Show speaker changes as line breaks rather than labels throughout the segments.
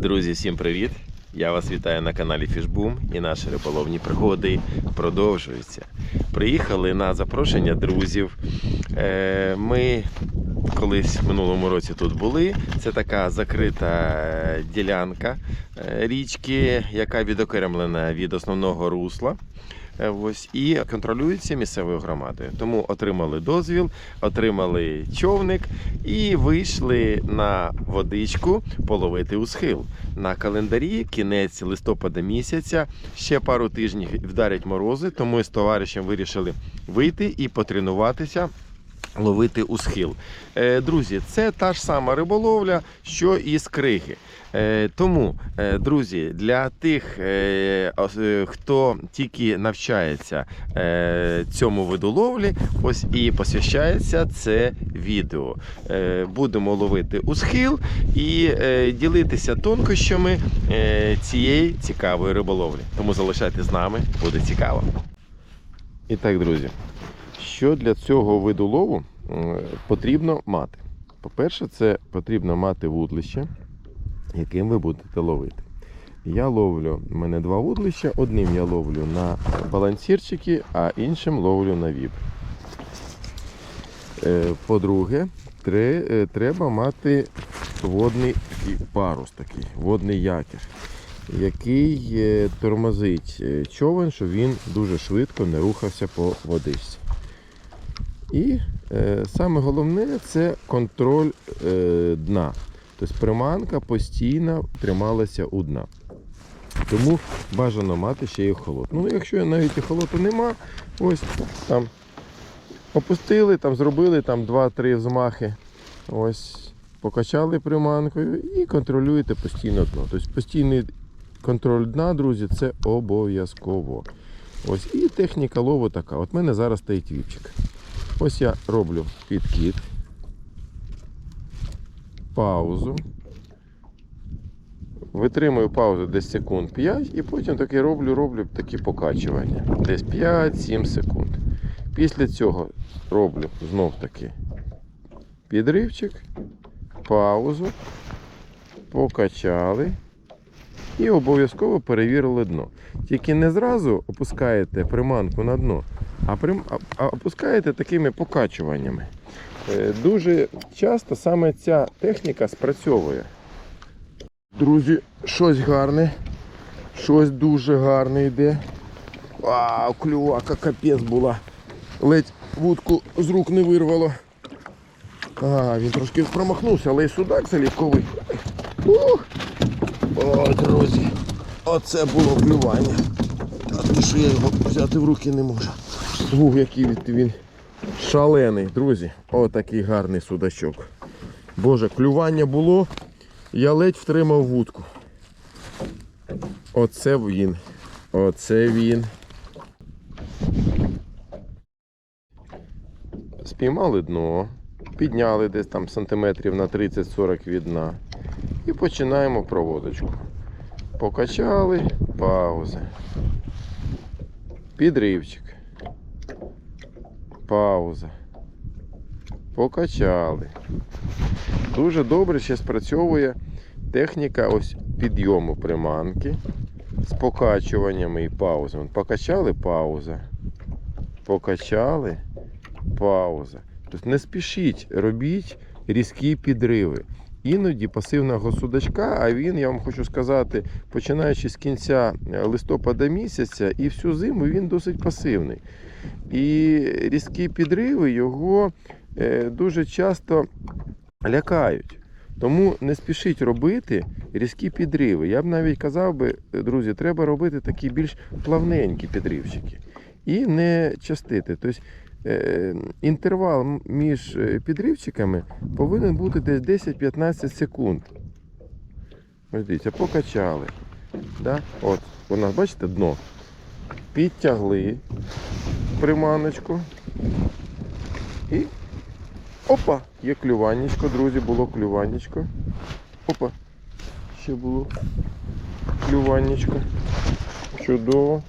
Друзі, всім привіт! Я вас вітаю на каналі Фішбум і наші риболовні пригоди продовжуються. Приїхали на запрошення друзів. Е, Ми колись в минулому році тут були. Це така закрита е, ділянка е, річки, яка відокремлена від основного русла. Е, Ось і контролюється місцевою громадою. Тому отримали дозвіл, отримали човник і вийшли на водичку половити у схил. На календарі кінець листопада місяця. Ще пару тижнів вдарять морози, тому ми з товаришем вирішили вийти і потренуватися. Ловити у схил. Е, Друзі, це та ж сама риболовля, що і з криги. Е, Тому, е, друзі, для тих, хто тільки навчається цьому виду ловлі, ось і посвящається це відео. Будемо ловити у схил і ділитися тонкощами цієї цікавої риболовлі. Тому залишайтесь з нами, буде цікаво. І так, друзі, що для цього виду лову потрібно мати? По-перше, це потрібно мати вудлище, яким ви будете ловити. Я ловлю, в мене два вудлища. Одним я ловлю на балансірчики, а іншим ловлю на віб. Е, По-друге, е, треба мати водний парус, такий, водний якір, який е, тормозить е, човен, щоб він дуже швидко не рухався по водичці. І е, саме головне це контроль е, дна. Тобто приманка постійно трималася у дна. Тому бажано мати ще й холод. Ну, якщо навіть і холоду нема, ось там опустили, там зробили там 2-3 взмахи. Ось покачали приманкою і контролюєте постійно дно. Тобто постійний контроль дна, друзі, це обов'язково. Ось і техніка лову така. От в мене зараз стоїть віпчик. Ось я роблю підкид, паузу. Витримую паузу десь секунд 5 і потім таки роблю, роблю такі покачування. Десь 5-7 секунд. Після цього роблю знов таки підривчик, паузу, покачали і обов'язково перевірили дно. Тільки не зразу опускаєте приманку на дно, а, а- а опускаєте такими покачуваннями. Е, Дуже часто саме ця техніка спрацьовує. Друзі, щось гарне, щось дуже гарне йде. Вау, клювака капець була. Ледь вудку з рук не вирвало. А, він трошки промахнувся, але і судак залівковий. Ух! О, друзі, оце було клювання. Та ти що я його взяти в руки не можу. Ух, який він- шалений, друзі. Отакий гарний судачок. Боже, клювання було, я ледь втримав вудку. Оце він. Оце він. Спіймали дно, підняли десь там сантиметрів на 30-40 від дна. І починаємо проводочку. Покачали, пауза. Підривчик. Пауза. Покачали. Дуже добре ще спрацьовує техніка ось підйому приманки з покачуваннями і паузами. Покачали пауза. Покачали пауза. Тобто не спішіть, робіть різкі підриви. Іноді пасивного судачка, а він, я вам хочу сказати, починаючи з кінця е, листопада місяця і всю зиму він досить пасивний. І різкі підриви його е, дуже часто лякають. Тому не спішіть робити різкі підриви. Я б навіть казав би, друзі, треба робити такі більш плавненькі підривчики. І не частити. Тобто інтервал між е, підривчиками повинен бути десь 10-15 секунд. Ось дивіться, покачали. Да? От, у нас, бачите, дно. Підтягли приманочку. І опа! Є клюваннячко, друзі, було клюваннячко. Опа! Ще було клюваннячко. Чудово.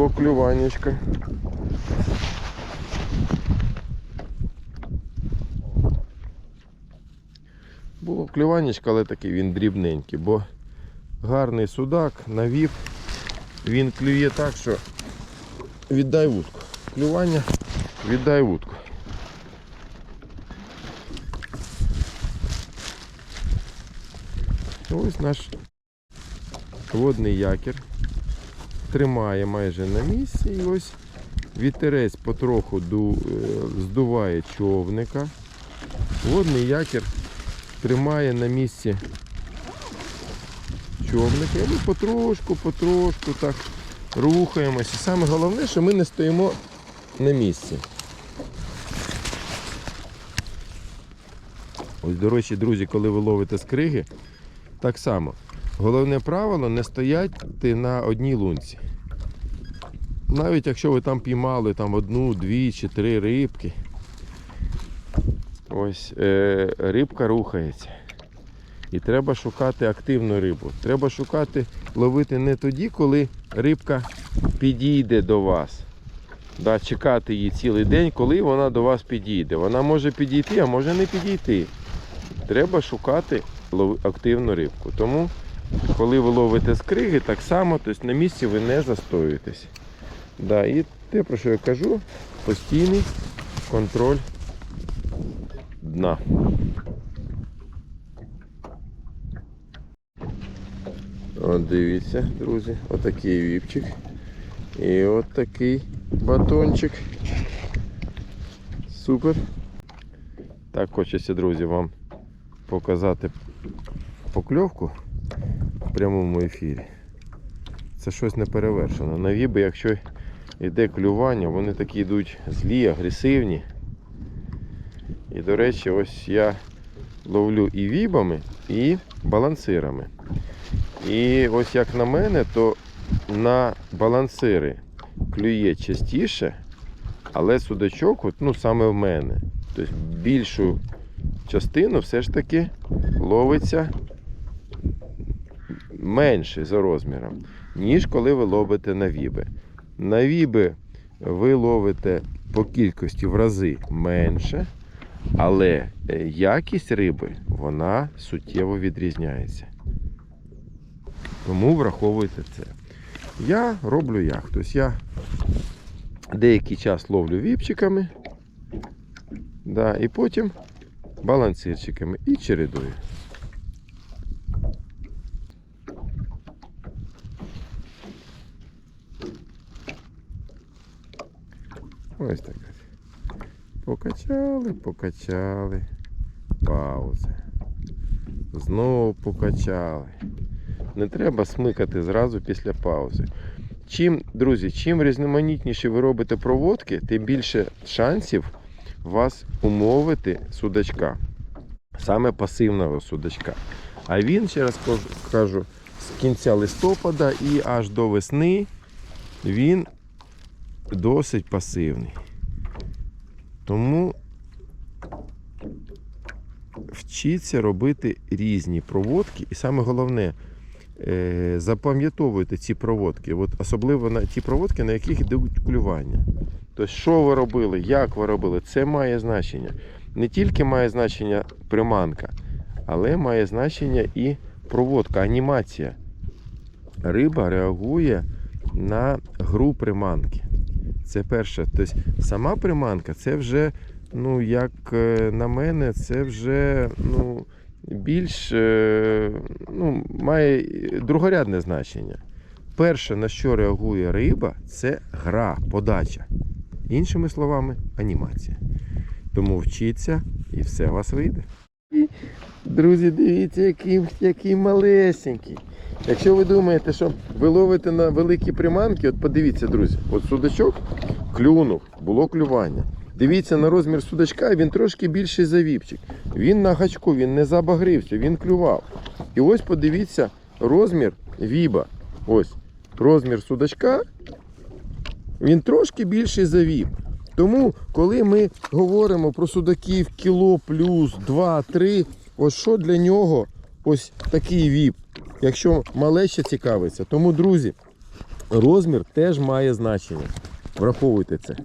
Було клюваннячко. Було клюванечко, але такий він дрібненький, бо гарний судак навів. Він клює так, що віддай вудку. Клювання, віддай вудку. Ось наш водний якір. Тримає майже на місці. І ось вітерець потроху е, здуває човника. Водний якір тримає на місці човника. І ми потрошку, потрошку так рухаємося. Саме головне, що ми не стоїмо на місці. Ось, до речі, друзі, коли ви ловите скриги, так само. Головне правило не стояти на одній лунці. Навіть якщо ви там піймали там одну, дві чи три рибки. Ось е, рибка рухається. І треба шукати активну рибу. Треба шукати, ловити не тоді, коли рибка підійде до вас. Да, чекати її цілий день, коли вона до вас підійде. Вона може підійти, а може не підійти. Треба шукати активну рибку. Тому, коли ви ловите скриги, так само тобто на місці ви не застоюєтесь. Да, і те, про що я кажу, постійний контроль дна. От дивіться, друзі, отакий віпчик. І от такий батончик. Супер. Так хочеться, друзі, вам показати покльовку прямому ефірі. Це щось не перевершено. На віби, якщо йде клювання, вони такі йдуть злі, агресивні. І, до речі, ось я ловлю і вібами, і балансирами. І ось як на мене, то на балансири клює частіше, але судачок, от, ну саме в мене. Тобто більшу частину все ж таки ловиться менше за розміром, ніж коли ви ловите на віби. На віби ви ловите по кількості в рази менше, але е, якість риби вона суттєво відрізняється. Тому враховуйте це. Я роблю як? Тобто я деякий час ловлю віпчиками, да, і потім балансирчиками і чередую. Ось так. Покачали, покачали. Пауза. Знову покачали. Не треба смикати зразу після паузи. Чим, друзі, чим різноманітніше ви робите проводки, тим більше шансів вас умовити судачка. Саме пасивного судачка. А він, ще раз кажу, з кінця листопада і аж до весни він досить пасивний. Тому вчіться робити різні проводки, і саме головне, е, запам'ятовуйте ці проводки, от особливо на ті проводки, на яких йдуть клювання. Тобто, що ви робили, як ви робили, це має значення. Не тільки має значення приманка, але має значення і проводка, анімація. Риба реагує на гру приманки. Це перше. Тобто сама приманка це вже, ну, як е, на мене, це вже ну, більш е, ну, має другорядне значення. Перше, на що реагує риба, це гра, подача. Іншими словами, анімація. Тому вчіться і все у вас вийде. Друзі, дивіться, який, який малесенький. Якщо ви думаєте, що ви ловите на великі приманки, от подивіться, друзі, от судачок клюнув, було клювання. Дивіться на розмір судачка, він трошки більший за віпчик. Він на гачку, він не забагрився, він клював. І ось подивіться розмір віба. Ось розмір судачка, він трошки більший за віб. Тому, коли ми говоримо про судаків кіло плюс 2-3, ось що для нього ось такий віп, якщо малеча цікавиться. Тому, друзі, розмір теж має значення. Враховуйте це.